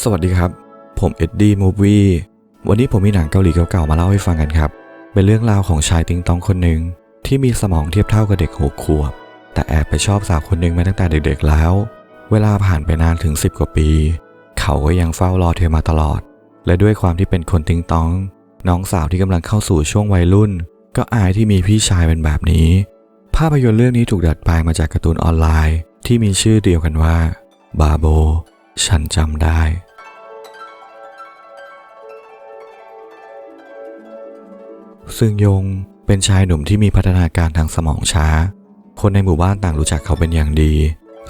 สวัสดีครับ ผมเอ็ดดี้มูฟวี่วันนี้ผมมีหนังเกาหลีเก่าๆมาเล่าให้ฟังกันครับ เป็นเรื่องราวของชายติงตองคนหนึ่งที่มีสมองเทียบเท่ากับเด็กหกขวบ แต่แอบไปชอบสาวคนหนึ่งมาตั้งแต่เด็กๆแล้ว เวลาผ่านไปนานถึง 10 กว่าปี เขาก็ยังเฝ้ารอเธอมาตลอด และด้วยความที่เป็นคนติงตอง น้องสาวที่กำลังเข้าสู่ช่วงวัยรุ่น ก็อายที่มีพี่ชายเป็นแบบนี้ ภาพยนตร์เรื่องนี้ถูกดัดแปลงมาจากการ์ตูนออนไลน์ ที่มีชื่อเดียวกันว่าบาโบ ฉันจำได้ ซึ่งยงเป็นชายหนุ่มที่มีพัฒนาการทางสมองช้า คนในหมู่บ้านต่างรู้จักเขาเป็นอย่างดี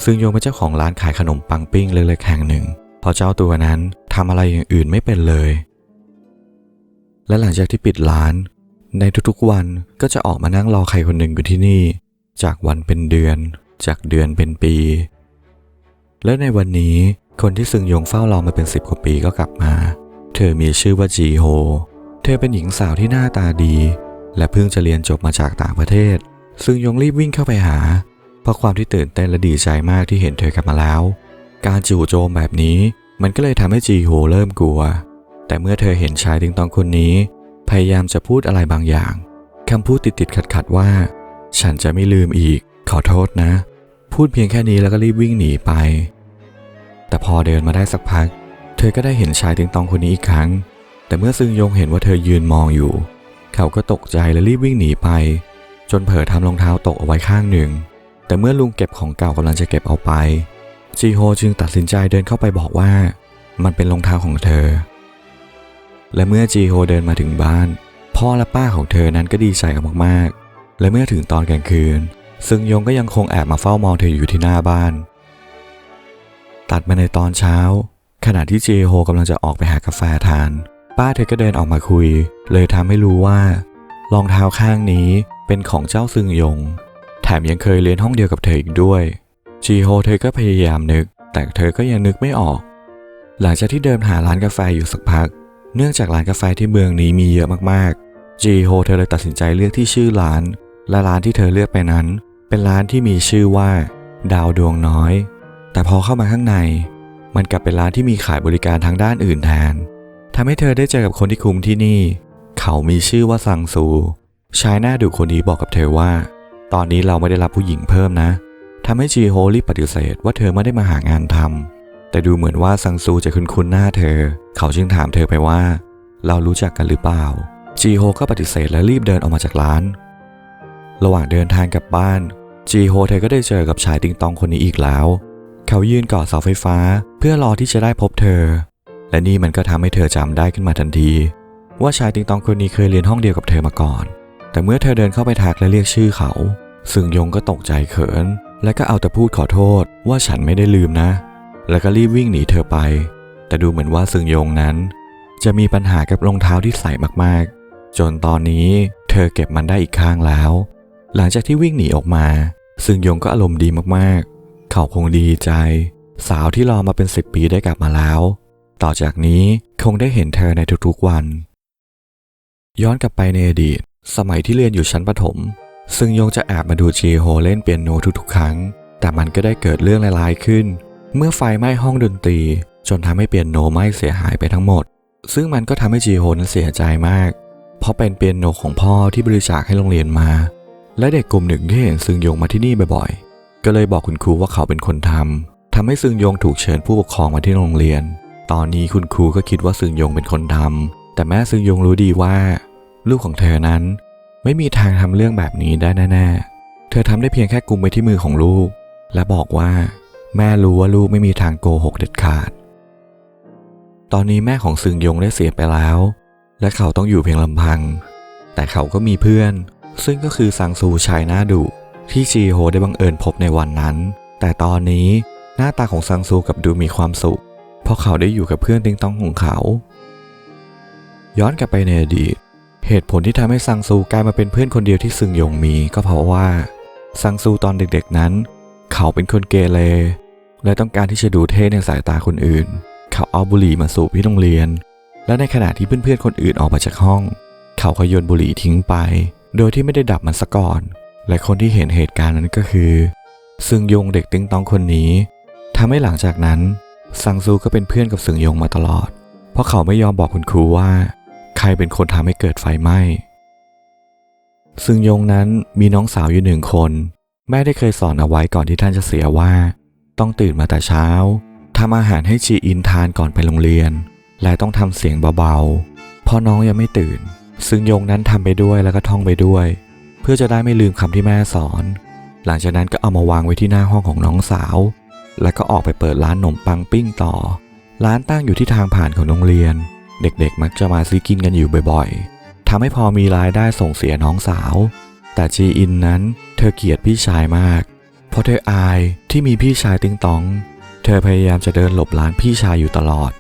ซึ่งยงเป็นเจ้าของร้านขายขนมปังปิ้งเล็กๆแห่งหนึ่งพราะเจ้าตัวนั้นทำอะไรอย่างอื่นไม่เป็นเลย และหลังจากที่ปิดร้าน ในทุกๆวันก็จะออกมานั่งรอใครคนหนึ่งอยู่ที่นี่ จากวันเป็นเดือน จากเดือนเป็นปีและในวันนี้ คนที่ซึงยงเฝ้ารอมาเป็นสิบกว่าปีก็กลับมา เธอมีชื่อว่าจีโฮ เธอเป็นหญิงสาวที่หน้าตาดี และเพิ่งจะเรียนจบมาจากต่างประเทศ ซึงยงรีบวิ่งเข้าไปหา เพราะความที่ตื่นเต้นและดีใจมากที่เห็นเธอกลับมาแล้ว การจู่โจมแบบนี้ มันก็เลยทำให้จีโฮเริ่มกลัว แต่เมื่อเธอเห็นชายติงตองคนนี้ พยายามจะพูดอะไรบางอย่างคำพูดติดติดขัดขัดๆว่า ฉันจะไม่ลืมอีก ขอโทษนะ พูดเพียงแค่นี้แล้วก็รีบวิ่งหนีไป แต่พอเดินมาได้สักพัก เธอก็ได้เห็นชายติงตองคนนี้อีกครั้ง แต่เมื่อซึงยงเห็นว่าเธอยืนมองอยู่ เขาก็ตกใจและรีบวิ่งหนีไป จนเผลอทำรองเท้าตกเอาไว้ข้างหนึ่ง แต่เมื่อลุงเก็บของเก่ากำลังจะเก็บเอาไปจีโฮจึงตัดสินใจเดินเข้าไปบอกว่า มันเป็นรองเท้าของเธอ และเมื่อจีโฮเดินมาถึงบ้าน พ่อและป้าของเธอนั้นก็ดีใจกันมากๆ และเมื่อถึงตอนกลางคืน ซึงยงก็ยังคงแอบมาเฝ้ามองเธออยู่ที่หน้าบ้าน ตัดมาในตอนเช้า ขณะที่เจโฮกำลังจะออกไปหากาแฟทาน ป้าเธอก็เดินออกมาคุย เลยทำให้รู้ว่ารองเท้าข้างนี้เป็นของเจ้าซึงยง แถมยังเคยเรียนห้องเดียวกับเธออีกด้วยจีโฮเธอก็พยายามนึก แต่เธอก็ยังนึกไม่ออก หลังจากที่เดินหาร้านกาแฟอยู่สักพัก เนื่องจากร้านกาแฟที่เมืองนี้มีเยอะมากๆจีโฮเธอเลยตัดสินใจเลือกที่ชื่อร้าน และร้านที่เธอเลือกไปนั้น เป็นร้านที่มีชื่อว่า ดาวดวงน้อย แต่พอเข้ามาข้างใน มันกลับเป็นร้านที่มีขายบริการทางด้านอื่นแทนทำให้เธอได้เจอกับคนที่คุมที่นี่ เขามีชื่อว่าซังซูชายหน้าดุคนนี้บอกกับเธอว่า ตอนนี้เราไม่ได้รับผู้หญิงเพิ่มนะทำให้จีโฮรีบปฏิเสธว่าเธอไม่ได้มาหางานทำแต่ดูเหมือนว่าซังซูจะคุ้นคุ้นๆหน้าเธอ เขาจึงถามเธอไปว่า เรารู้จักกันหรือเปล่า จีโฮก็ปฏิเสธและรีบเดินออกมาจากร้าน ระหว่างเดินทางกลับบ้าน จีโฮเธอก็ได้เจอกับชายติงตองคนนี้อีกแล้ว เขายืนเกาะเสาไฟฟ้า เพื่อรอที่จะได้พบเธอ และนี่มันก็ทำให้เธอจำได้ขึ้นมาทันที ว่าชายติงตองคนนี้เคยเรียนห้องเดียวกับเธอมาก่อน แต่เมื่อเธอเดินเข้าไปทักและเรียกชื่อเขา ซึงยงก็ตกใจเขิน และก็เอาแต่พูดขอโทษว่าฉันไม่ได้ลืมนะ แล้วก็รีบวิ่งหนีเธอไป แต่ดูเหมือนว่าซึงยงนั้น จะมีปัญหากับรองเท้าที่ใส่มากๆ จนตอนนี้เธอเก็บมันได้อีกข้างแล้ว หลังจากที่วิ่งหนีออกมา ซึงยงก็อารมณ์ดีมาก เขาคงดีใจ สาวที่รอมาเป็นสิบปีได้กลับมาแล้ว ต่อจากนี้คงได้เห็นเธอในทุกๆวัน ย้อนกลับไปในอดีต สมัยที่เรียนอยู่ชั้นประถม ซึ่งยงจะแอบมาดูจีโฮเล่นเปียโนทุกๆ ครั้ง แต่มันก็ได้เกิดเรื่องร้ายๆขึ้น เมื่อไฟไหม้ห้องดนตรี จนทำให้เปียโนไหม้เสียหายไปทั้งหมด ซึ่งมันก็ทำให้จีโฮนั้นเสียใจมาก เพราะเป็นเปียโนของพ่อที่บริจาคให้โรงเรียนมา และเด็กกลุ่มหนึ่งที่เห็นซึงยงมาที่นี่บ่อยๆ ก็เลยบอกคุณครูว่าเขาเป็นคนทำทำให้ซึงยงถูกเชิญผู้ปกครองมาที่โรงเรียน ตอนนี้คุณครูก็คิดว่าซึงยงเป็นคนทำแต่แม่ซึงยงรู้ดีว่า ลูกของเธอนั้น ไม่มีทางทำเรื่องแบบนี้ได้แน่ๆ เธอทำได้เพียงแค่กุมไว้ที่มือของลูก และบอกว่า แม่รู้ว่าลูกไม่มีทางโกหกเด็ดขาด ตอนนี้แม่ของซึงยงได้เสียไปแล้ว และเขาต้องอยู่เพียงลำพัง แต่เขาก็มีเพื่อน ซึ่งก็คือซังซูชายหน้าดุ ที่จีโฮได้บังเอิญพบในวันนั้น แต่ตอนนี้หน้าตาของซังซูกลับดูมีความสุข เพราะเขาได้อยู่กับเพื่อนติงต้องของเขา ย้อนกลับไปในอดีต เหตุผลที่ทำให้ซังซูกลายมาเป็นเพื่อนคนเดียวที่ซึงยงมีก็เพราะว่าซังซูตอนเด็กๆนั้น เขาเป็นคนเกเรและต้องการที่จะดูเท่ในสายตาคนอื่น เขาเอาบุหรี่มาสูบที่โรงเรียน และในขณะที่เพื่อนๆคนอื่นออกมาจากห้อง เขาก็โยนบุหรี่ทิ้งไป โดยที่ไม่ได้ดับมันซะก่อน และคนที่เห็นเหตุการณ์นั้นก็คือ ซึงยงเด็กติ้งตองคนนี้ทำให้หลังจากนั้นซังซูก็เป็นเพื่อนกับซึงยงมาตลอด เพราะเขาไม่ยอมบอกคุณครูว่า ใครเป็นคนทำให้เกิดไฟไหม้ซึงยงนั้นมีน้องสาวอยู่หนึ่งคน แม่ได้เคยสอนเอาไว้ก่อนที่ท่านจะเสียว่า ต้องตื่นมาแต่เช้าทำอาหารให้จีอินทานก่อนไปโรงเรียน และต้องทำเสียงเบาๆเพราะน้องยังไม่ตื่น ซึงยงนั้นทำไปด้วยแล้วก็ท่องไปด้วย เพื่อจะได้ไม่ลืมคำที่แม่สอน หลังจากนั้นก็เอามาวางไว้ที่หน้าห้องของน้องสาว แล้วก็ออกไปเปิดร้านขนมปังปิ้งต่อ ร้านตั้งอยู่ที่ทางผ่านของโรงเรียน เด็กๆ มักจะมาซื้อกินกันอยู่บ่อยๆทำให้พอมีรายได้ส่งเสียน้องสาว แต่จีอินนั้นเธอเกลียดพี่ชายมาก เพราะเธออายที่มีพี่ชายติงตอง เธอพยายามจะเดินหลบร้านพี่ชายอยู่ตลอด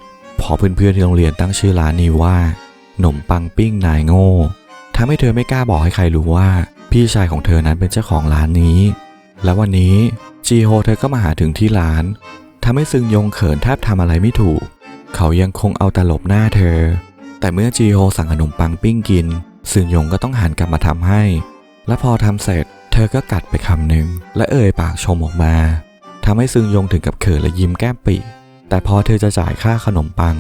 พอเพื่อนๆที่โรงเรียนตั้งชื่อร้านนี้ว่าขนมปังปิ้งนายโง่ทำให้เธอไม่กล้าบอกให้ใครรู้ว่า พี่ชายของเธอนั้นเป็นเจ้าของร้านนี้ และวันนี้จีโฮเธอก็มาหาถึงที่ร้านทำให้ซึงยงเขินแทบทำอะไรไม่ถูก เขายังคงเอาแต่หลบหน้าเธอ แต่เมื่อจีโฮสั่งขนมปังปิ้งกิน ซึงยงก็ต้องหันกลับมาทำให้ และพอทำเสร็จ เธอก็กัดไปคำหนึ่งและเอ่ยปากชมออกมาทำให้ซึงยงถึงกับเขินและยิ้มแก้มปิแต่พอเธอจะจ่ายค่าขนมปัง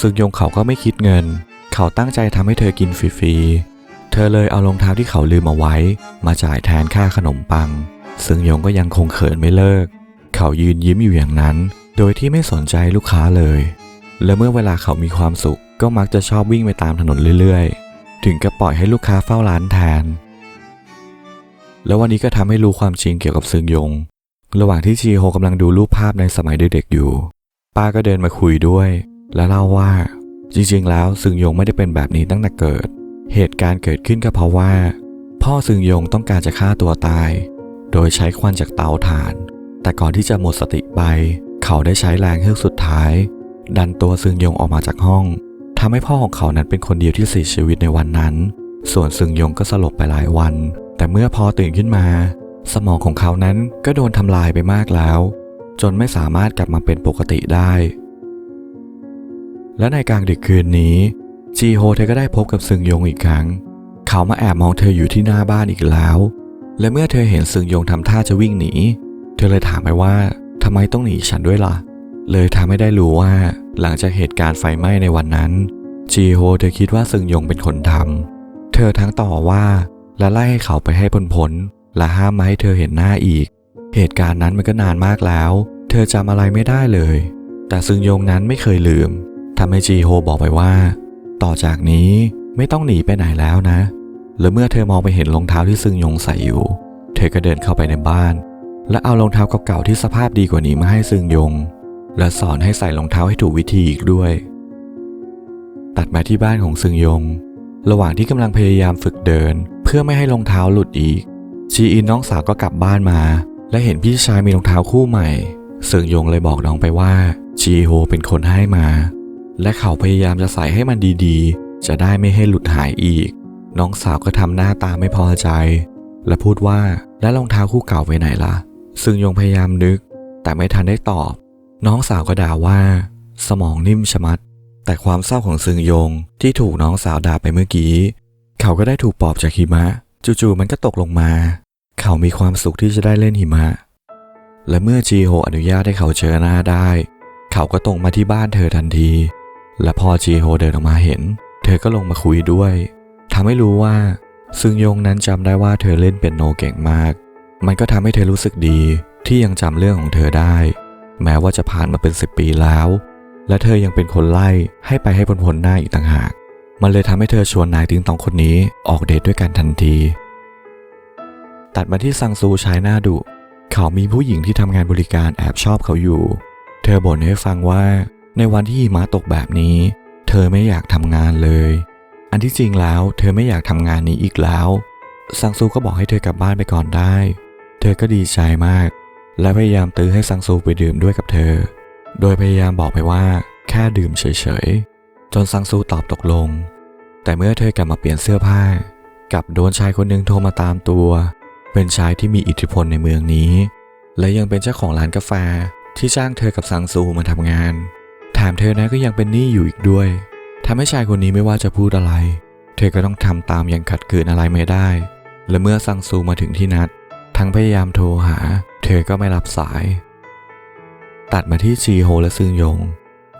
ซึงยงเขาก็ไม่คิดเงิน เขาตั้งใจทำให้เธอกินฟรีๆ ธอเลยเอารองเท้าที่เขาลืมเอาไว้ มาจ่ายแทนค่าขนมปัง ซึงยงก็ยังคงเขินไม่เลิก เขายืนยิ้มอยู่อย่างนั้น โดยที่ไม่สนใจลูกค้าเลย และเมื่อเวลาเขามีความสุข ก็มักจะชอบวิ่งไปตามถนนเรื่อยๆ ถึงกับปล่อยให้ลูกค้าเฝ้าร้านแทน แล้ววันนี้ก็ทำให้รู้ความจริงเกี่ยวกับซึงยง ระหว่างที่ชีโฮกำลังดูรูปภาพในสมัยเด็กๆอยู่ ป้าก็เดินมาคุยด้วย และเล่าว่า จริงๆ แล้วซึงยงไม่ได้เป็นแบบนี้ตั้งแต่เกิด เหตุการณ์เกิดขึ้นก็เพราะว่า พ่อซึงยงต้องการจะฆ่าตัวตาย โดยใช้ควันจากเตาถ่าน แต่ก่อนที่จะหมดสติไป เขาได้ใช้แรงเฮือกสุดท้าย ดันตัวซึงยงออกมาจากห้องทำให้พ่อของเขานั้นเป็นคนเดียวที่เสียชีวิตในวันนั้น ส่วนซึงยงก็สลบไปหลายวัน แต่เมื่อพอตื่นขึ้นมา สมองของเขานั้นก็โดนทำลายไปมากแล้ว จนไม่สามารถกลับมาเป็นปกติได้ และในกลางดึกคืนนี้ จีโฮเธอก็ได้พบกับซึงยงอีกครั้ง เขามาแอบมองเธออยู่ที่หน้าบ้านอีกแล้ว และเมื่อเธอเห็นซึงยงทำท่าจะวิ่งหนี เธอเลยถามไปว่าทำไมต้องหนีฉันด้วยล่ะ เลยทำให้ได้รู้ว่า หลังจากเหตุการณ์ไฟไหม้ในวันนั้น จีโฮเธอคิดว่าซึงยงเป็นคนทำเธอทั้งต่อว่าและไล่ให้เขาไปให้พ้นพ้นและห้ามไม่ให้เธอเห็นหน้าอีก เหตุการณ์นั้นมันก็นานมากแล้ว เธอจำอะไรไม่ได้เลย แต่ซึงยงนั้นไม่เคยลืมทำให้จีโฮบอกไปว่า ต่อจากนี้ไม่ต้องหนีไปไหนแล้วนะ และเมื่อเธอมองไปเห็นรองเท้าที่ซึงยงใส่อยู่ เธอก็เดินเข้าไปในบ้าน และเอารองเท้าเก่าๆที่สภาพดีกว่านี้มาให้ซึงยง และสอนให้ใส่รองเท้าให้ถูกวิธีอีกด้วย ตัดมาที่บ้านของซึงยง ระหว่างที่กำลังพยายามฝึกเดิน เพื่อไม่ให้รองเท้าหลุดอีก ชีอินน้องสาวก็กลับบ้านมา และเห็นพี่ชายมีรองเท้าคู่ใหม่ซึงยงเลยบอกน้องไปว่าชีโฮเป็นคนให้มา และเขาพยายามจะใส่ให้มันดีๆ จะได้ไม่ให้หลุดหายอีก น้องสาวก็ทำหน้าตาไม่พอใจ และพูดว่าแล้วรองเท้าคู่เก่าไปไหนล่ะ ซึงยงพยายามนึก แต่ไม่ทันได้ตอบ น้องสาวก็ด่าว่า สมองนิ่มชะมัด แต่ความเศร้าของซึงยงที่ถูกน้องสาวด่าไปเมื่อกี้ เขาก็ได้ถูกปอบจากหิมะ จู่ๆมันก็ตกลงมา เขามีความสุขที่จะได้เล่นหิมะ และเมื่อจีโฮอนุญาตให้เขาเจอหน้าได้ เขาก็ตรงมาที่บ้านเธอทันที และพอจีโฮเดินออกมาเห็น เธอก็ลงมาคุยด้วยทำให้รู้ว่าซึงยงนั้นจำได้ว่าเธอเล่นเป็นโนเก่งมาก มันก็ทำให้เธอรู้สึกดีที่ยังจำเรื่องของเธอได้ แม้ว่าจะผ่านมาเป็นสิบปีแล้ว และเธอยังเป็นคนไล่ให้ไปให้พ้นๆหน้าอีกต่างหาก มันเลยทำให้เธอชวนนายติงตองคนนี้ออกเดทด้วยกันทันที ตัดมาที่ซังซูชายหน้าดุ เขามีผู้หญิงที่ทำงานบริการแอบชอบเขาอยู่ เธอบ่นให้ฟังว่า ในวันที่หิมะตกแบบนี้ เธอไม่อยากทำงานเลย อันที่จริงแล้ว เธอไม่อยากทำงานนี้อีกแล้ว ซังซูก็บอกให้เธอกลับบ้านไปก่อนได้ เธอก็ดีใจมาก และพยายามตื้อให้ซังซูไปดื่มด้วยกับเธอ โดยพยายามบอกไปว่า แค่ดื่มเฉยๆ จนซังซูตอบตกลง แต่เมื่อเธอกลับมาเปลี่ยนเสื้อผ้า กับโดนชายคนหนึ่งโทรมาตามตัว เป็นชายที่มีอิทธิพลในเมืองนี้ และยังเป็นเจ้าของร้านกาแฟที่จ้างเธอกับซังซูมาทำงาน แถมเธอนั้นก็ยังเป็นหนี้อยู่อีกด้วยทำให้ชายคนนี้ไม่ว่าจะพูดอะไร เธอก็ต้องทำตามอย่างขัดขืนอะไรไม่ได้ และเมื่อซังซูมาถึงที่นัด ทั้งพยายามโทรหา เธอก็ไม่รับสาย ตัดมาที่จีโฮและซึงยง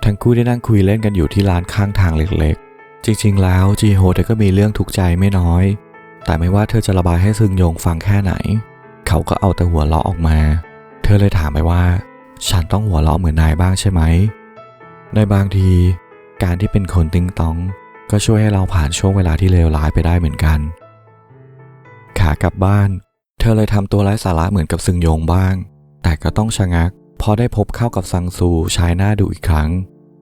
ทั้งคู่ได้นั่งคุยเล่นกันอยู่ที่ร้านข้างทางเล็กๆ จริงๆ แล้วจีโฮเธอก็มีเรื่องทุกข์ใจไม่น้อย แต่ไม่ว่าเธอจะระบายให้ซึงยงฟังแค่ไหน เขาก็เอาแต่หัวเราะออกมา เธอเลยถามไปว่า ฉันต้องหัวเราะเหมือนนายบ้างใช่ไหม ในบางที การที่เป็นคนติงตอง ก็ช่วยให้เราผ่านช่วงเวลาที่เลวร้ายไปได้เหมือนกัน ขากลับบ้าน เธอเลยทำตัวไร้สาระเหมือนกับซึงยงบ้าง แต่ก็ต้องชะงักพอได้พบเข้ากับซังซูชายหน้าดุอีกครั้ง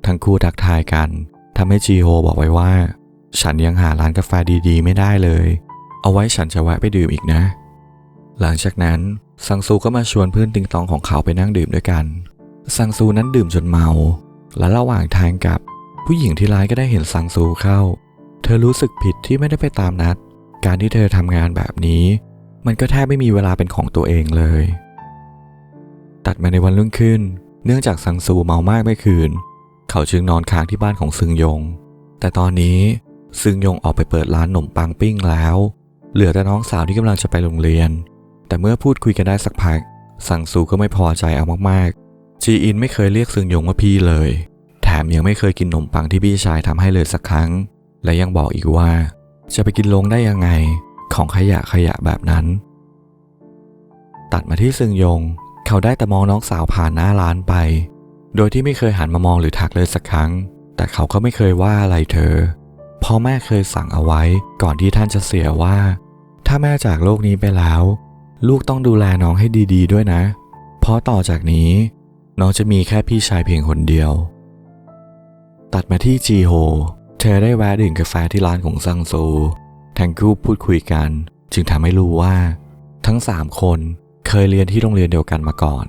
ทั้งคู่ทักทายกันทำให้จีโฮบอกไว้ว่า ฉันยังหาร้านกาแฟดีๆ ไม่ได้เลย เอาไว้ฉันจะแวะไปดื่มอีกนะ หลังจากนั้นซังซูก็มาชวนเพื่อนติงตองของเขาไปนั่งดื่มด้วยกัน ซังซูนั้นดื่มจนเมา และระหว่างทางกลับ ผู้หญิงที่ร้านก็ได้เห็นซังซูเข้า เธอรู้สึกผิดที่ไม่ได้ไปตามนัด การที่เธอทำงานแบบนี้ มันก็แทบไม่มีเวลาเป็นของตัวเองเลย ตัดมาในวันรุ่งขึ้น เนื่องจากซังซูเมามากไม่คืน เขาจึงนอนค้างที่บ้านของซึงยง แต่ตอนนี้ซึงยงออกไปเปิดร้านขนมปังปิ้งแล้ว เหลือแต่น้องสาวที่กำลังจะไปโรงเรียน แต่เมื่อพูดคุยกันได้สักพักซังซูก็ไม่พอใจเอามากๆ จีอินไม่เคยเรียกซึงยงว่าพี่เลย แถมยังไม่เคยกินขนมปังที่พี่ชายทำให้เลยสักครั้ง และยังบอกอีกว่า จะไปกินลงได้ยังไง ของขยะขยะแบบนั้น ตัดมาที่ซึงยง เขาได้แต่มองน้องสาวผ่านหน้าร้านไป โดยที่ไม่เคยหันมามองหรือทักเลยสักครั้ง แต่เขาก็ไม่เคยว่าอะไรเธอพ่อแม่เคยสั่งเอาไว้ก่อนที่ท่านจะเสียว่า ถ้าแม่จากโลกนี้ไปแล้ว ลูกต้องดูแลน้องให้ดี ๆ ด้วยนะ เพราะต่อจากนี้ น้องจะมีแค่พี่ชายเพียงคนเดียว ตัดมาที่จีโฮ เธอได้แวะดื่มกาแฟที่ร้านของซังโซูทั้งคู่พูดคุยกัน จึงทำให้รู้ว่า ทั้งสามคนเคยเรียนที่โรงเรียนเดียวกันมาก่อน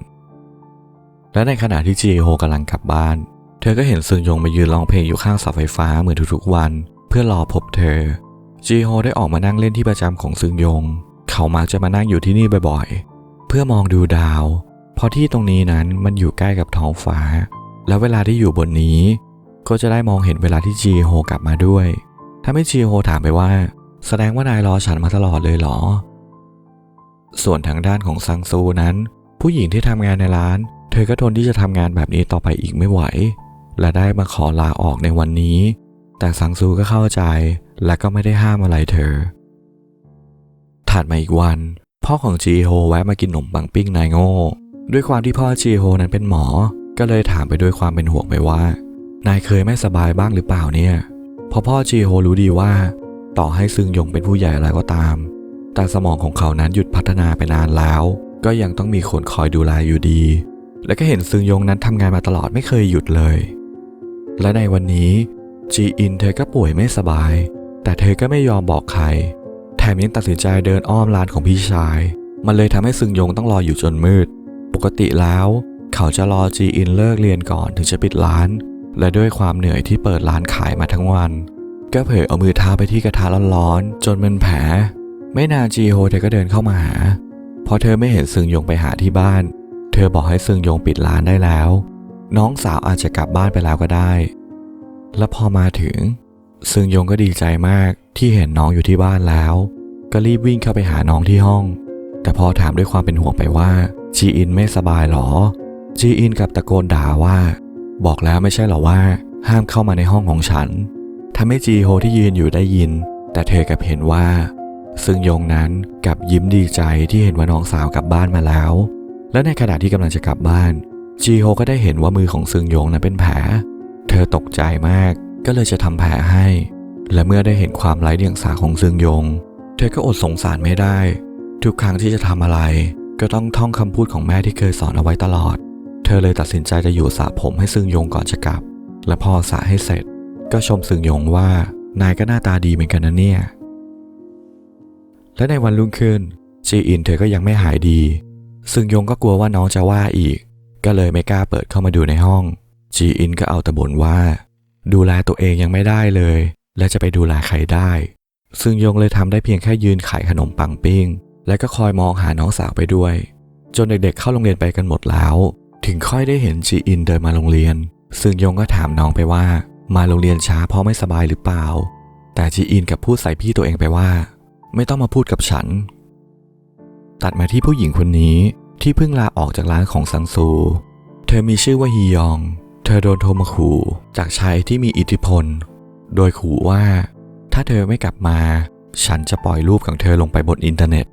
และในขณะที่จีโฮกำลังกลับบ้าน เธอก็เห็นซึงยงมายืนร้องเพลงอยู่ข้างเสาไฟฟ้าเหมือนทุกๆวัน เพื่อรอพบเธอ จีโฮได้ออกมานั่งเล่นที่ประจำของซึงยง เขามักจะมานั่งอยู่ที่นี่บ่อยๆ เพื่อมองดูดาว เพราะที่ตรงนี้นั้นมันอยู่ใกล้กับท้องฟ้า แล้วเวลาที่อยู่บนนี้ ก็จะได้มองเห็นเวลาที่จีโฮกลับมาด้วย ถ้าไม่จีโฮถามไปว่า แสดงว่านายรอฉันมาตลอดเลยเหรอ ส่วนทางด้านของซังซูนั้น ผู้หญิงที่ทำงานในร้าน เธอก็ทนที่จะทำงานแบบนี้ต่อไปอีกไม่ไหว และได้มาขอลาออกในวันนี้ แต่ซังซูก็เข้าใจและก็ไม่ได้ห้ามอะไรเธอ ถัดมาอีกวัน พ่อของจีโฮแวะมากินขนมปังปิ้งนายโง่ ด้วยความที่พ่อจีโฮนั้นเป็นหมอ ก็เลยถามไปด้วยความเป็นห่วงไปว่า นายเคยไม่สบายบ้างหรือเปล่าเนี่ยเพราะพ่อจีโฮรู้ดีว่า ต่อให้ซึงยงเป็นผู้ใหญ่อะไรก็ตาม แต่สมองของเขานั้นหยุดพัฒนาไปนานแล้ว ก็ยังต้องมีคนคอยดูแลอยู่ดี และก็เห็นซึงยงนั้นทำงานมาตลอดไม่เคยหยุดเลย และในวันนี้จีอินเธอก็ป่วยไม่สบาย แต่เธอก็ไม่ยอมบอกใคร แถมยังตัดสินใจเดินอ้อมร้านของพี่ชาย มันเลยทำให้ซึงยงต้องรออยู่จนมืด ปกติแล้ว เขาจะรอจีอินเลิกเรียนก่อนถึงจะปิดร้าน และด้วยความเหนื่อยที่เปิดร้านขายมาทั้งวัน ก็เผยเอามือเท้าไปที่กระทะร้อนๆจนเป็นแผล ไม่นานจีโฮเธอก็เดินเข้ามาหาพอเธอไม่เห็นซึงยงไปหาที่บ้าน เธอบอกให้ซึงยงปิดร้านได้แล้ว น้องสาวอาจจะกลับบ้านไปแล้วก็ได้ และพอมาถึง ซึงยงก็ดีใจมากที่เห็นน้องอยู่ที่บ้านแล้ว ก็รีบวิ่งเข้าไปหาน้องที่ห้อง แต่พอถามด้วยความเป็นห่วงไปว่า จีอินไม่สบายหรอจีอินกับตะโกนด่าว่า บอกแล้วไม่ใช่หรอว่า ห้ามเข้ามาในห้องของฉันทำให้จีโฮที่ยืนอยู่ได้ยิน แต่เธอกับเห็นว่า ซึ่งยงนั้นกับยิ้มดีใจที่เห็นว่าน้องสาวกลับบ้านมาแล้ว และในขณะที่กำลังจะกลับบ้าน จีโฮก็ได้เห็นว่ามือของซึงยงนั้นเป็นแผล เธอตกใจมากก็เลยจะทำแผลให้ และเมื่อได้เห็นความไร้เดียงสาของซึงยง เธอก็อดสงสารไม่ได้ ทุกครั้งที่จะทำอะไร ก็ต้องท่องคำพูดของแม่ที่เคยสอนเอาไว้ตลอด เธอเลยตัดสินใจจะอยู่สระผมให้ซึงยงก่อนจะกลับ และพอสระให้เสร็จ ก็ชมซึงยงว่านายก็หน้าตาดีเหมือนกันนะเนี่ย และในวันรุ่งขึ้นจีอินเธอก็ยังไม่หายดี ซึงยงก็กลัวว่าน้องจะว่าอีก ก็เลยไม่กล้าเปิดเข้ามาดูในห้อง จีอินก็เอาแต่บ่นว่า ดูแลตัวเองยังไม่ได้เลย และจะไปดูแลใครได้ ซึงยงเลยทำได้เพียงแค่ยืนขายขนมปังปิ้ง และก็คอยมองหาน้องสาวไปด้วย จนเด็กๆเข้าโรงเรียนไปกันหมดแล้ว ถึงค่อยได้เห็นจีอินเดินมาโรงเรียน ซึ่งยงก็ถามน้องไปว่า มาโรงเรียนช้าเพราะไม่สบายหรือเปล่า แต่จีอินกับพูดใส่พี่ตัวเองไปว่า ไม่ต้องมาพูดกับฉัน ตัดมาที่ผู้หญิงคนนี้ที่เพิ่งลาออกจากร้านของซังซู เธอมีชื่อว่าฮียอง เธอโดนโทรมาขู่จากชายที่มีอิทธิพล โดยขู่ว่า ถ้าเธอไม่กลับมา ฉันจะปล่อยรูปของเธอลงไปบนอินเทอร์เน็ต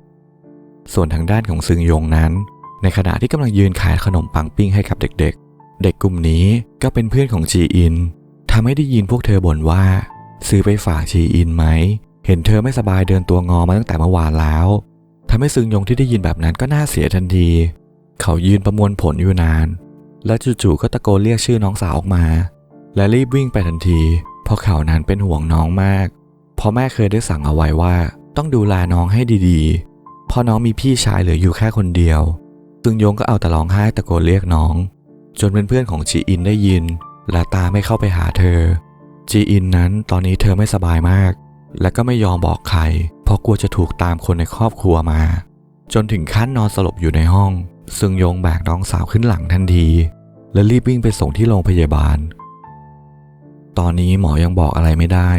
ส่วนทางด้านของซึงยงนั้น ในขณะที่กำลังยืนขายขนมปังปิ้งให้กับเด็กๆ เด็กกลุ่มนี้ก็เป็นเพื่อนของจีอินทำให้ได้ยินพวกเธอบ่นว่า ซื้อไปฝากจีอินไหม เห็นเธอไม่สบายเดินตัวงอมาตั้งแต่เมื่อวานแล้วทำให้ซึงยงที่ได้ยินแบบนั้นก็น่าเสียทันที เขายืนประมวลผลอยู่นาน แล้วจู่ๆก็ตะโกนเรียกชื่อน้องสาวออกมา และรีบวิ่งไปทันทีเพราะเขานั้นเป็นห่วงน้องมากเพราะแม่เคยได้สั่งเอาไว้ว่า ต้องดูแลน้องให้ดีๆ พราะน้องมีพี่ชายเหลืออยู่แค่คนเดียว ซึงยงก็เอาแต่ร้องไห้ตะโกนเรียกน้อง จนเพื่อนๆของจีอินได้ยิน และตาไม่เข้าไปหาเธอ จีอินนั้นตอนนี้เธอไม่สบายมาก และก็ไม่ยอมบอกใคร เพราะกลัวจะถูกตามคนในครอบครัวมา จนถึงขั้นนอนสลบอยู่ในห้อง ซึงยงแบกน้องสาวขึ้นหลังทันที และรีบวิ่งไปส่งที่โรงพยาบาล ตอนนี้หมอยังบอกอะไรไม่ได้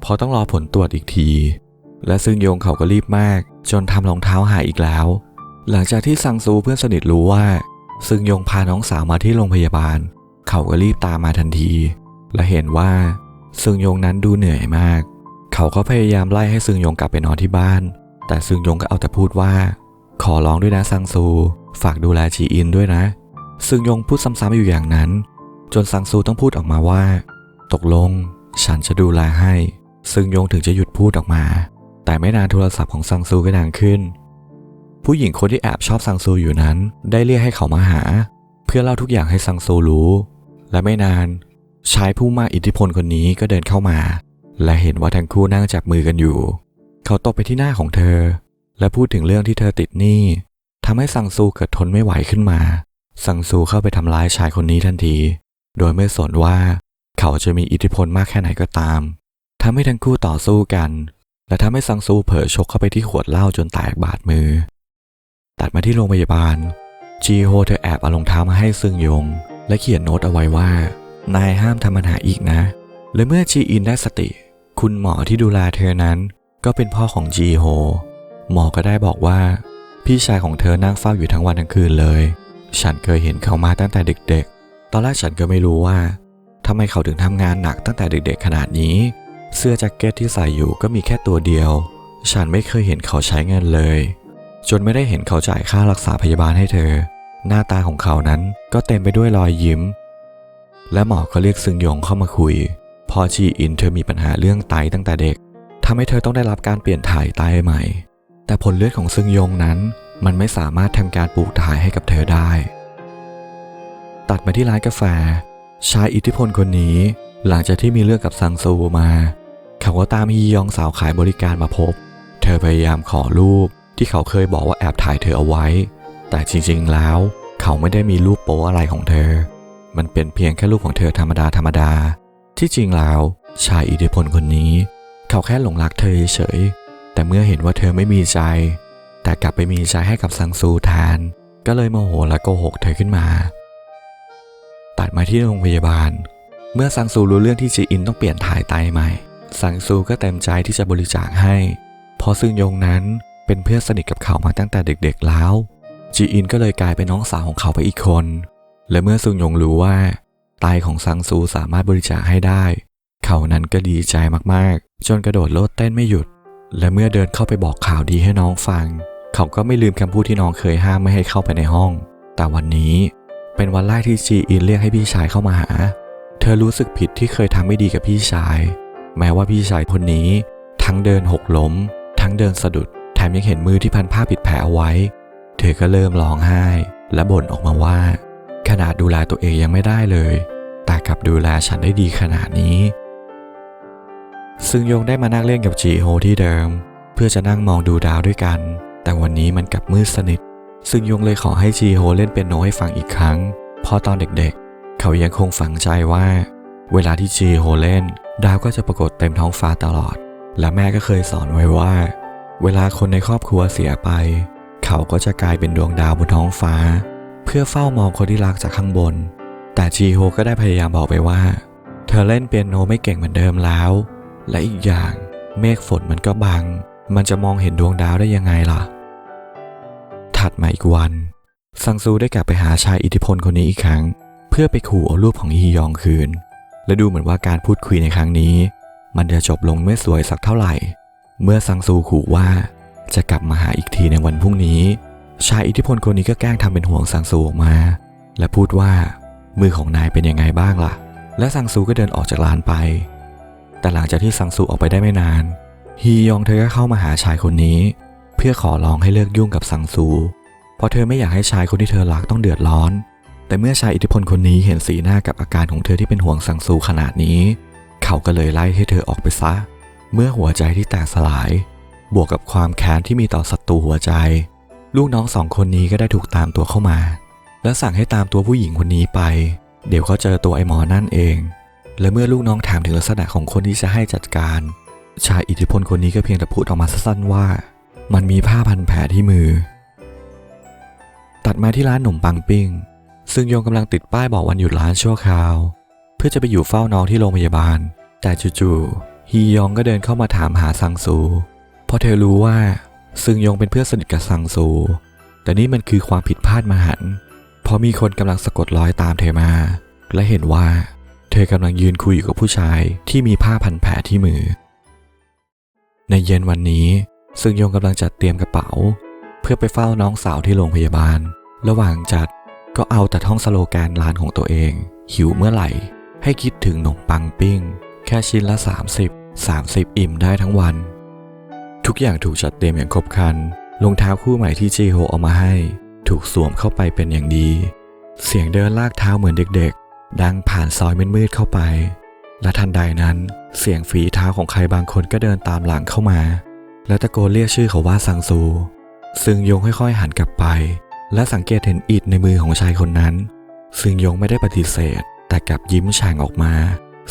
เพราะต้องรอผลตรวจอีกที และซึงยงเขาก็รีบมาก จนทำรองเท้าหายอีกแล้ว หลังจากที่ซังซูเพื่อนสนิทรู้ว่า ซึงยงพาน้องสาวมาที่โรงพยาบาล เขาก็รีบตามมาทันที และเห็นว่า ซึงยงนั้นดูเหนื่อยมาก เขาก็พยายามไล่ให้ซึงยงกลับไปนอนที่บ้าน แต่ซึงยงก็เอาแต่พูดว่า ขอร้องด้วยนะซังซู ฝากดูแลจีอินด้วยนะ ซึงยงพูดซ้ำๆอยู่อย่างนั้น จนซังซูต้องพูดออกมาว่า ตกลง ฉันจะดูแลให้ ซึงยงถึงจะหยุดพูดออกมา แต่ไม่นานโทรศัพท์ของซังซูก็ดังขึ้น ผู้หญิงคนที่แอบชอบซังซูอยู่นั้น ได้เรียกให้เขามาหา เพื่อเล่าทุกอย่างให้ซังซูรู้ และไม่นานชายผู้มาอิทธิพลคนนี้ก็เดินเข้ามา และเห็นว่าทั้งคู่นั่งจับมือกันอยู่ เขาตบไปที่หน้าของเธอ และพูดถึงเรื่องที่เธอติดหนี้ทำให้ซังซูเกิดทนไม่ไหวขึ้นมา ซังซูเข้าไปทำร้ายชายคนนี้ทันที โดยไม่สนว่า เขาจะมีอิทธิพลมากแค่ไหนก็ตามทำให้ทั้งคู่ต่อสู้กัน และทำให้ซังซูเผลอชกเข้าไปที่ขวดเหล้าจนแตกบาดมือ ตัดมาที่โรงพยาบาล จีโฮเธอแอบเอารองเท้ามาให้ซึงยง และเขียนโน้ตเอาไว้ว่า นายห้ามทำปัญหาอีกนะ และเมื่อจีอินได้สติ คุณหมอที่ดูแลเธอนั้น ก็เป็นพ่อของจีโฮ หมอก็ได้บอกว่า พี่ชายของเธอนั่งเฝ้าอยู่ทั้งวันทั้งคืนเลย ฉันเคยเห็นเขามาตั้งแต่เด็ก ๆ ตอนแรกฉันก็ไม่รู้ว่าทำไมเขาถึงทำงานหนักตั้งแต่เด็ก ๆ ขนาดนี้ เสื้อแจ็คเก็ตที่ใส่อยู่ก็มีแค่ตัวเดียว ฉันไม่เคยเห็นเขาใช้เงินเลย จนไม่ได้เห็นเขาจ่ายค่ารักษาพยาบาลให้เธอ หน้าตาของเขานั้นก็เต็มไปด้วยรอยยิ้ม และหมอก็เรียกซึงยงเข้ามาคุย พอจีอินเธอมีปัญหาเรื่องไตตั้งแต่เด็กทำให้เธอต้องได้รับการเปลี่ยนถ่ายไตใหม่ แต่ผลเลือดของซึงยงนั้น มันไม่สามารถทำการปลูกถ่ายให้กับเธอได้ ตัดมาที่ร้านกาแฟ ชายอิทธิพลคนนี้ หลังจากที่มีเรื่องกับซังซูมา เขาก็ตามฮียองสาวขายบริการมาพบ เธอพยายามขอรูปที่เขาเคยบอกว่าแอบถ่ายเธอเอาไว้ แต่จริงๆแล้ว เขาไม่ได้มีรูปโป๊อะไรของเธอ มันเป็นเพียงแค่รูปของเธอธรรมดาธรรมดา ที่จริงแล้วชายอิทธิพลคนนี้ เขาแค่หลงรักเธอเฉยๆแต่เมื่อเห็นว่าเธอไม่มีใจ แต่กลับไปมีใจให้กับซังซูแทน ก็เลยโมโหและโกหกเธอขึ้นมา ตัดมาที่โรงพยาบาล เมื่อซังซูรู้เรื่องที่จีอินต้องเปลี่ยนถ่ายไตใหม่ ซังซูก็เต็มใจที่จะบริจาคให้ เพราะซึงยงนั้นเป็นเพื่อนสนิทกับเขามาตั้งแต่เด็กๆแล้ว จีอินก็เลยกลายเป็นน้องสาวของเขาไปอีกคน และเมื่อซึงยงรู้ว่าไตของซังซูสามารถบริจาคให้ได้ เขานั้นก็ดีใจมากๆ จนกระโดดโลดเต้นไม่หยุด และเมื่อเดินเข้าไปบอกข่าวดีให้น้องฟัง เขาก็ไม่ลืมคำพูดที่น้องเคยห้ามไม่ให้เข้าไปในห้อง แต่วันนี้เป็นวันแรกที่จีอินเรียกให้พี่ชายเข้ามาหา เธอรู้สึกผิดที่เคยทำไม่ดีกับพี่ชาย แม้ว่าพี่ชายคนนี้ ทั้งเดินหกล้ม ทั้งเดินสะดุด แถมยังเห็นมือที่พันผ้าปิดแผลเอาไว้ เธอก็เริ่มร้องไห้ และบ่นออกมาว่า ขนาดดูแลตัวเองยังไม่ได้เลย แต่กลับดูแลฉันได้ดีขนาดนี้ ซึงยงได้มานั่งเล่นกับจีโฮที่เดิม เพื่อจะนั่งมองดูดาวด้วยกัน แต่วันนี้มันกลับมืดสนิท ซึงยงเลยขอให้จีโฮเล่นเปียโนให้ฟังอีกครั้ง เพราะตอนเด็กๆ เขายังคงฝังใจว่า เวลาที่จีโฮเล่น ดาวก็จะปรากฏเต็มท้องฟ้าตลอด และแม่ก็เคยสอนไว้ว่า เวลาคนในครอบครัวเสียไป เขาก็จะกลายเป็นดวงดาวบนท้องฟ้า เพื่อเฝ้ามองคนที่รักจากข้างบน แต่จีโฮก็ได้พยายามบอกไปว่า เธอเล่นเปียโนไม่เก่งเหมือนเดิมแล้ว และอีกอย่างเมฆฝนมันก็บัง มันจะมองเห็นดวงดาวได้ยังไงล่ะ ถัดมาอีกวัน ซังซูได้กลับไปหาชายอิทธิพลคนนี้อีกครั้ง เพื่อไปขู่เอารูปของฮียองคืน และดูเหมือนว่าการพูดคุยในครั้งนี้ มันจะจบลงไม่สวยสักเท่าไหร่ เมื่อซังซูขู่ว่าจะกลับมาหาอีกทีในวันพรุ่งนี้ ชายอิทธิพลคนนี้ก็แกล้งทำเป็นห่วงซังซูออกมา และพูดว่า มือของนายเป็นยังไงบ้างล่ะ และซังซูก็เดินออกจากร้านไป แต่หลังจากที่ซังซูออกไปได้ไม่นาน ฮียองเธอก็เข้ามาหาชายคนนี้ เพื่อขอร้องให้เลิกยุ่งกับซังซู เพราะเธอไม่อยากให้ชายคนที่เธอรักต้องเดือดร้อน แต่เมื่อชายอิทธิพลคนนี้เห็นสีหน้ากับอาการของเธอที่เป็นห่วงซังซูขนาดนี้ เขาก็เลยไล่ให้เธอออกไปซะ เมื่อหัวใจที่แตกสลาย บวกกับความแค้นที่มีต่อศัตรูหัวใจ ลูกน้องสองคนนี้ก็ได้ถูกตามตัวเข้ามา และสั่งให้ตามตัวผู้หญิงคนนี้ไป เดี๋ยวเขาเจอตัวไอ้หมอนั่นเอง และเมื่อลูกน้องถามถึงลักษณะของคนที่จะให้จัดการ ชายอิทธิพลคนนี้ก็เพียงแต่พูดออกมาสั้นๆว่า มันมีผ้าพันแผลที่มือ ตัดมาที่ร้านขนมปังปิ้ง ซึ่งโยงกำลังติดป้ายบอกวันหยุดร้านชั่วคราว เพื่อจะไปอยู่เฝ้าน้องที่โรงพยาบาล แต่จู่ๆฮียองก็เดินเข้ามาถามหาซังซูเพราะเธอรู้ว่าซึงยงเป็นเพื่อนสนิทกับซังซู แต่นี่มันคือความผิดพลาดมหันเพราะมีคนกำลังสะกดรอยตามเธอมา และเห็นว่า เธอกำลังยืนคุยอยู่กับผู้ชายที่มีผ้าพันแผลที่มือ ในเย็นวันนี้ ซึงยงกำลังจัดเตรียมกระเป๋า เพื่อไปเฝ้าน้องสาวที่โรงพยาบาล ระหว่างจัด ก็เอาแต่ท่องสโลแกนร้านของตัวเอง หิวเมื่อไหร่ ให้คิดถึงขนมปังปิ้ง แค่ชิ้นละ 30 30 อิ่มได้ทั้งวัน ทุกอย่างถูกจัดเตรียมอย่างครบครันรองเท้าคู่ใหม่ที่จีโฮเอามาให้ ถูกสวมเข้าไปเป็นอย่างดี เสียงเดินลากเท้าเหมือนเด็กๆ ดังผ่านซอยมืดๆเข้าไป และทันใดนั้นเสียงฝีเท้าของใครบางคนก็เดินตามหลังเข้ามา และตะโกนเรียกชื่อเขาว่าซังซู ซึ่งยงค่อยๆหันกลับไป และสังเกตเห็นอิฐในมือของชายคนนั้น ซึงยงไม่ได้ปฏิเสธ แต่กลับยิ้มฉ่างออกมา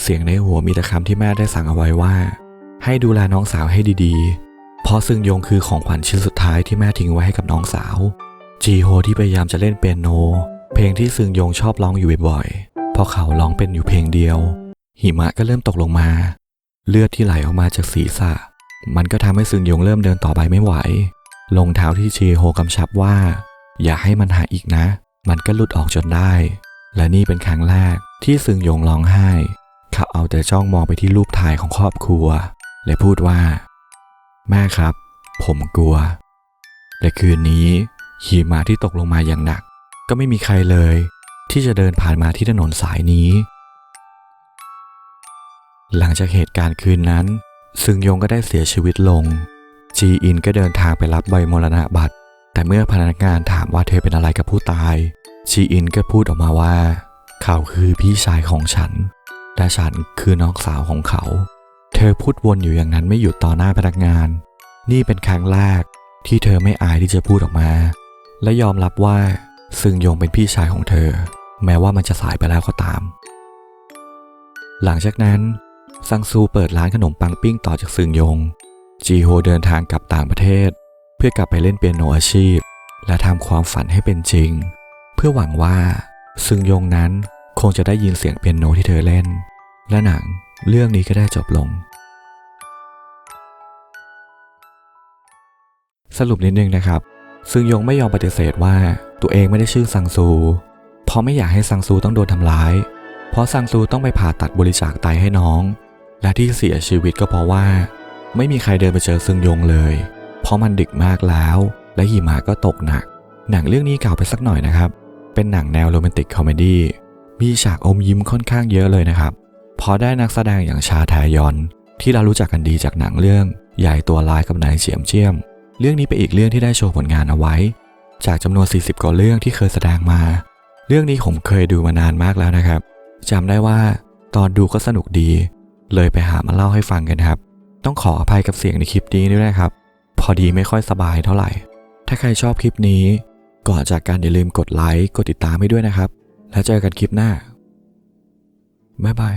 เสียงในหัวมีแต่คำที่แม่ได้สั่งเอาไว้ว่า ให้ดูแลน้องสาวให้ดีๆ เพราะซึงยงคือของขวัญชิ้นสุดท้ายที่แม่ทิ้งไว้ให้กับน้องสาว จีโฮที่พยายามจะเล่นเปียโน เพลงที่ซึงยงชอบร้องอยู่บ่อยๆเพราะเขาร้องเป็นอยู่เพลงเดียว หิมะก็เริ่มตกลงมา เลือดที่ไหลออกมาจากศีรษะ มันก็ทำให้ซึงยงเริ่มเดินต่อไปไม่ไหวรองเท้าที่จีโฮกำชับว่า อย่าให้มันหายอีกนะ มันก็หลุดออกจนได้ และนี่เป็นครั้งแรกที่ซึงยงร้องไห้ เขาเอาแต่จ้องมองไปที่รูปถ่ายของครอบครัว และพูดว่า แม่ครับ ผมกลัว และคืนนี้หิมะที่ตกลงมาอย่างหนัก ก็ไม่มีใครเลย ที่จะเดินผ่านมาที่ถนนสายนี้ หลังจากเหตุการณ์คืนนั้น ซึงยงก็ได้เสียชีวิตลง จีอินก็เดินทางไปรับใบมรณะบัตร แต่เมื่อพนักงานถามว่าเธอเป็นอะไรกับผู้ตายจีอินก็พูดออกมาว่า เขาคือพี่ชายของฉันแต่ฉันคือน้องสาวของเขา เธอพูดวนอยู่อย่างนั้นไม่หยุดต่อหน้าพนักงาน นี่เป็นครั้งแรกที่เธอไม่อายที่จะพูดออกมา และยอมรับว่าซึงยงเป็นพี่ชายของเธอ แม้ว่ามันจะสายไปแล้วก็ตาม หลังจากนั้น ซังซูเปิดร้านขนมปังปิ้งต่อจากซึงยง จีโฮเดินทางกลับต่างประเทศ พื่อกลับไปเล่นเปียโนอาชีพ และทำความฝันให้เป็นจริง เพื่อหวังว่าซึงยงนั้นคงจะได้ยินเสียงเปียโนที่เธอเล่น และหนังเรื่องนี้ก็ได้จบลง สรุปนิดนึงนะครับ ซึงยงไม่ยอมปฏิเสธว่าตัวเองไม่ได้ชื่อซังซู เพราะไม่อยากให้ซังซูต้องโดนทำร้าย เพราะซังซูต้องไปผ่าตัดบริจาคไตให้น้อง และที่เสียชีวิตก็เพราะว่า ไม่มีใครเดินไปเจอซึงยงเลย เพราะมันดึกมากแล้ว และหิมะก็ตกหนัก หนังเรื่องนี้เก่าไปสักหน่อยนะครับ เป็นหนังแนวโรแมนติกคอมเมดี้มีฉากอมยิ้มค่อนข้างเยอะเลยนะครับพราะได้นักแสดงอย่างชาแทยอน ที่เรารู้จักกันดีจากหนังเรื่อง ใหญ่ตัวลายกับนายเฉียมเจียม เรื่องนี้เป็นอีกเรื่องที่ได้โชว์ผลงานเอาไว้ จากจำนวน 40 กว่าเรื่องที่เคยแสดงมา เรื่องนี้ผมเคยดูมานานมากแล้วนะครับจำได้ว่าตอนดูก็สนุกดี เลยไปหามาเล่าให้ฟังกันครับ ต้องขออภัยกับเสียงในคลิปนี้ด้วยนะครับ อดีไม่ค่อยสบายเท่าไหร่ ถ้าใครชอบคลิปนี้ ก่อนจากการอย่าลืมกดไลค์ กดติดตามให้ด้วยนะครับ แล้วเจอกันคลิปหน้า บ๊ายบาย